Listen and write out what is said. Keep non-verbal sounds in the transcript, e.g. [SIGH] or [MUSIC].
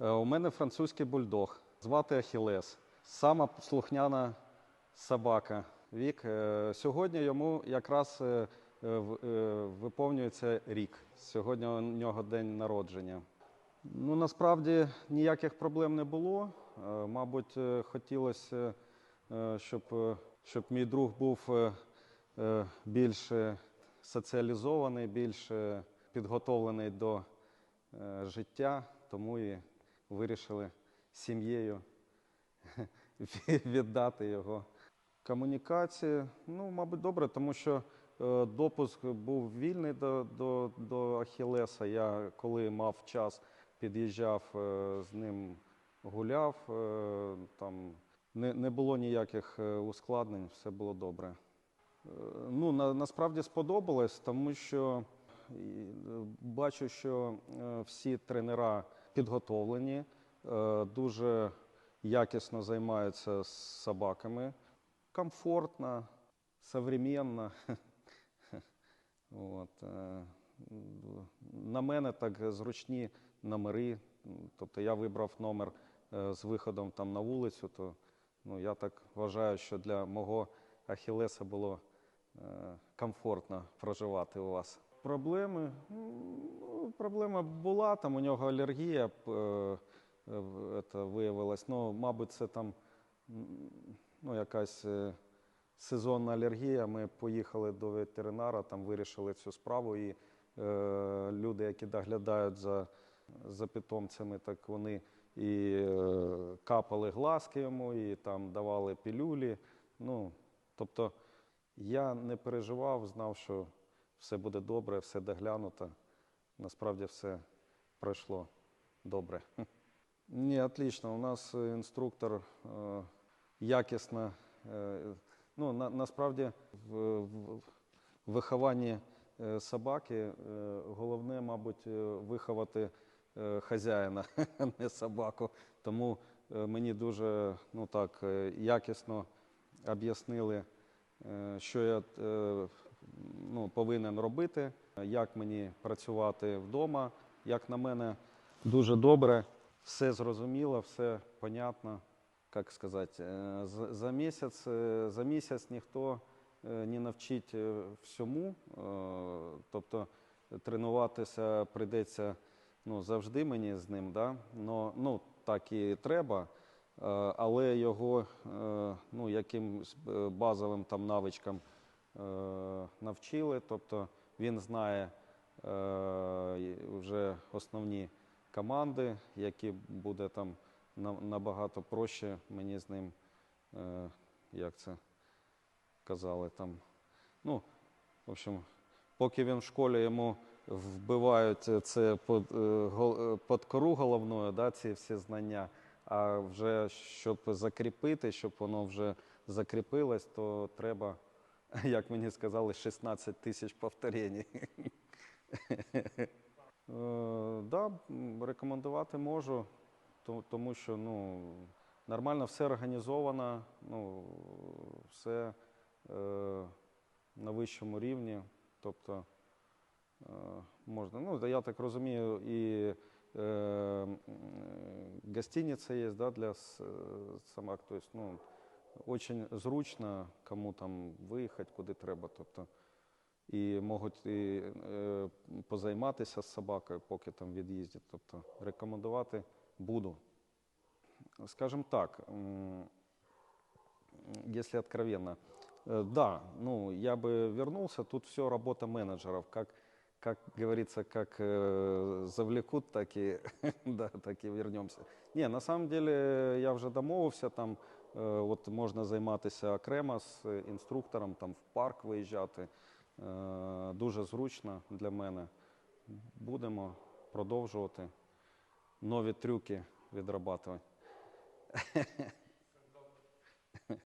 Е, У мене французький бульдог. Звати Ахілес. Сама слухняна собака. Вік. Е, Сьогодні йому якраз е, виповнюється рік. Сьогодні у нього день народження. Ну, насправді ніяких проблем не було. Мабуть, хотілося, щоб, щоб мій друг був більш соціалізований, більш підготовлений до життя, тому і вирішили сім'єю [LAUGHS] віддати його. Комунікації, ну, мабуть, добре, тому що е, допуск був вільний до, до, до Ахілеса. Я коли мав час, під'їжджав е, з ним, гуляв. е, Там не, не було ніяких ускладнень, все було добре. Ну, на, насправді сподобалось, тому що бачу, що всі тренера підготовлені, е, дуже якісно займаються з собаками, комфортно, современно. [LAUGHS] От, е, на мене так зручні номери. Тобто я вибрав номер е, з виходом там на вулицю, то ну, я так вважаю, що для мого Ахілеса було комфортно проживати у вас. Проблеми? Проблема була, там у нього алергія е, в- це виявилась. Ну, мабуть, це там ну, якась е, сезонна алергія. Ми поїхали до ветеринара, там вирішили цю справу. І е, люди, які доглядають за, за питомцями, так вони і е, капали глазки йому, і там давали пілюлі. Ну, тобто я не переживав, знав, що все буде добре, все доглянуто. Насправді все пройшло добре. [LAUGHS] Ні, отлично. У нас е, інструктор е, якісно. е, Ну, на, насправді в, в, вихованні собаки головне, мабуть, виховати е, хазяїна, [LAUGHS] не собаку. Тому мені дуже ну, так, якісно об'яснили, що я ну, повинен робити, як мені працювати вдома. Як на мене, дуже добре, все зрозуміло, все понятно. Як сказати, е, за, місяць, е, за місяць ніхто е, не навчить всьому. Тобто тренуватися прийдеться ну, завжди мені з ним, да? Но, ну, так і треба. Але його ну, якимсь е, базовим там навичкам навчили. Тобто він знає е, вже основні команди, які буде там на- набагато проще мені з ним, е, як це казали там. Ну, в общем, поки він в школі йому вбивають це під, е, е, кору головною, да, ці всі знання. А вже щоб закріпити, щоб воно вже закріпилось, то треба, [LAUGHS] як мені сказали, 16 тисяч повторень. [LAUGHS] Е, Да, рекомендувати можу, тому що ну, нормально все організовано, ну, все е, на вищому рівні. Тобто е, можна. Ну, я так розумію, і е, е, гостиниця є да, для с- е. Тобто, очень зручно, кому там виїхати, куди треба. Тобто, і можуть і, е, позайматися з собакою, поки там від'їздять. Тобто рекомендувати буду. Скажем так, если откровенно, э, да, ну, я бы вернулся, тут все работа менеджеров, как, как говорится, как э, завлекут, так и, [LAUGHS] да, так и вернемся. Не, на самом деле я вже домовився, там е, от можна займатися окремо з інструктором, там в парк виїжджати. Е, Дуже зручно для мене. Будемо продовжувати нові трюки відрабатувати. [LAUGHS]